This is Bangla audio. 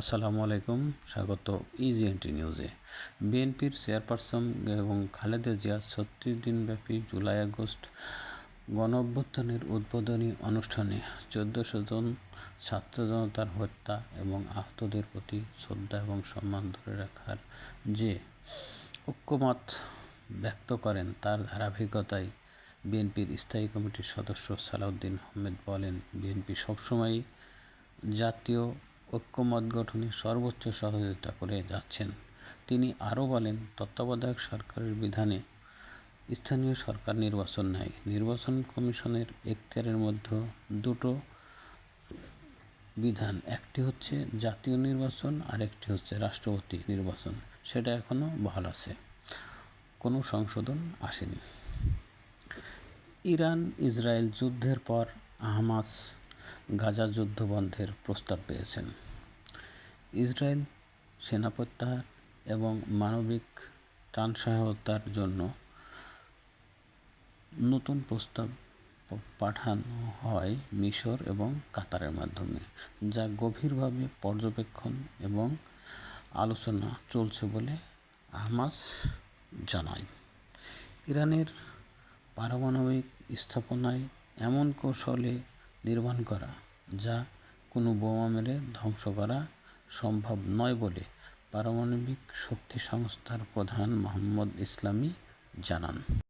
আসসালামু আলাইকুম। স্বাগত ইজিএনটি নিউজে বিএনপির চেয়ারপারসন এবং খালেদা জিয়া ছত্রিশ দিনব্যাপী জুলাই আগস্ট গণ অভ্যুত্থানের উদ্বোধনী অনুষ্ঠানে চোদ্দশো জন ছাত্র জনতার হত্যা এবং আহতদের প্রতি শ্রদ্ধা এবং সম্মান ধরে রাখার যে ঐক্যমত ব্যক্ত করেন, তার ধারাবাহিকতায় বিএনপির স্থায়ী কমিটির সদস্য সালাউদ্দিন আহমেদ বলেন, বিএনপি সবসময়ই জাতীয় ঐক্যমত গঠনে সর্বোচ্চ সহযোগিতা করে যাচ্ছেন। তিনি আরও বলেন, তত্ত্বাবধায়ক সরকারের বিধানে স্থানীয় সরকার নির্বাচন নেয় নির্বাচন কমিশনের এখতিয়ারের মধ্যে দুটো বিধান, একটি হচ্ছে জাতীয় নির্বাচন আর একটি হচ্ছে রাষ্ট্রপতি নির্বাচন। সেটা এখনও বহাল আছে। কোনো সংশোধন আসেনি। ইরান ইসরায়েল যুদ্ধের পর আহমাস গাজা যুদ্ধ বন্ধের প্রস্তাব পেয়েছেন। ইসরায়েল সেনা প্রত্যাহার এবং মানবিক ত্রাণ সহায়তার জন্য নতুন প্রস্তাব পাঠানো হয় মিশর এবং কাতারের মাধ্যমে, যা গভীরভাবে পর্যবেক্ষণ এবং আলোচনা চলছে বলে আহমাস জানায়। ইরানের পারমাণবিক স্থাপনায় এমন কৌশলে নির্মাণ করা, যা কোনো বোমা মেরে ধ্বংস করা সম্ভব নয় বলে পারমাণবিক শক্তি সংস্থার প্রধান মোহাম্মদ ইসলামী জানান।